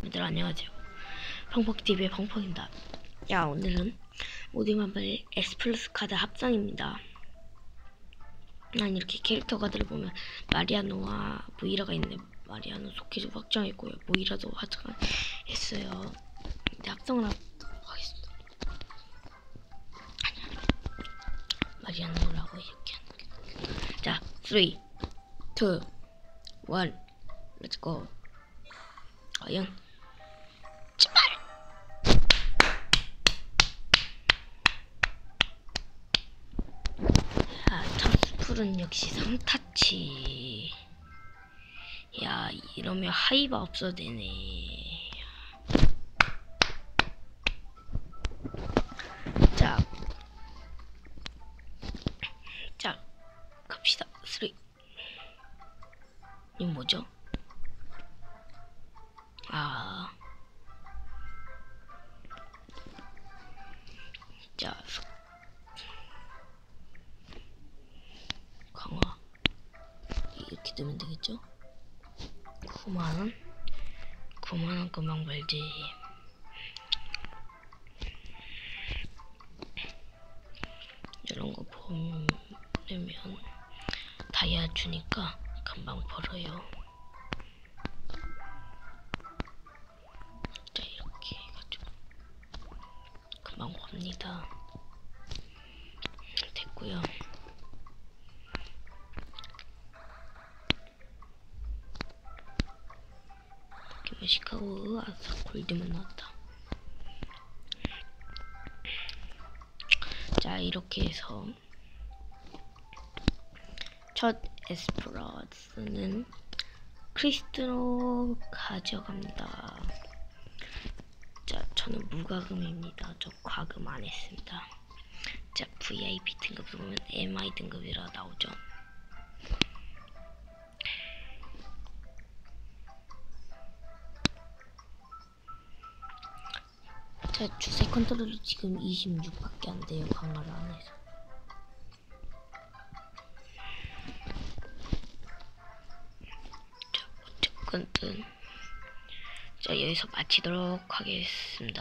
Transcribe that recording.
여러분들 안녕하세요. 펑펑TV의 펑펑입니다. 야 오늘은 모딩마블 S 플러스 카드 합성입니다. 난 이렇게 캐릭터 카드를 보면 마리아노와 모이라가 있는데 마리아노 소켓을 확정했고요. 모이라도 확정했어요. 이제 합성을 하도록 하겠습니다. 마리아노라고 이렇게 하는 게. 자, 3, 2, 1, 렛츠고. 과연 첫 스풀은 역시 3타치. 야, 이러면 하이바 없어도 되네. 자, 자, 갑시다. 3. 이 뭐죠? 아. 이렇게 되면 되겠죠? 9만원? 9만원 금방 벌지. 이런 거 보면 다이아 주니까 금방 벌어요. 자 이렇게 해가지고 금방 봅니다 시카고 아싸 골드만 나왔다 자 이렇게 해서 첫 에스프라스는 크리스트로 가져갑니다. 자, 저는 무과금입니다. 저 과금 안 했습니다. 자, VIP 등급 보면 MI 등급이라 나오죠. 자, 주세 컨트롤이 지금 26밖에 안 돼요. 강화를 안 해서. 자, 어쨌든 자, 여기서 마치도록 하겠습니다.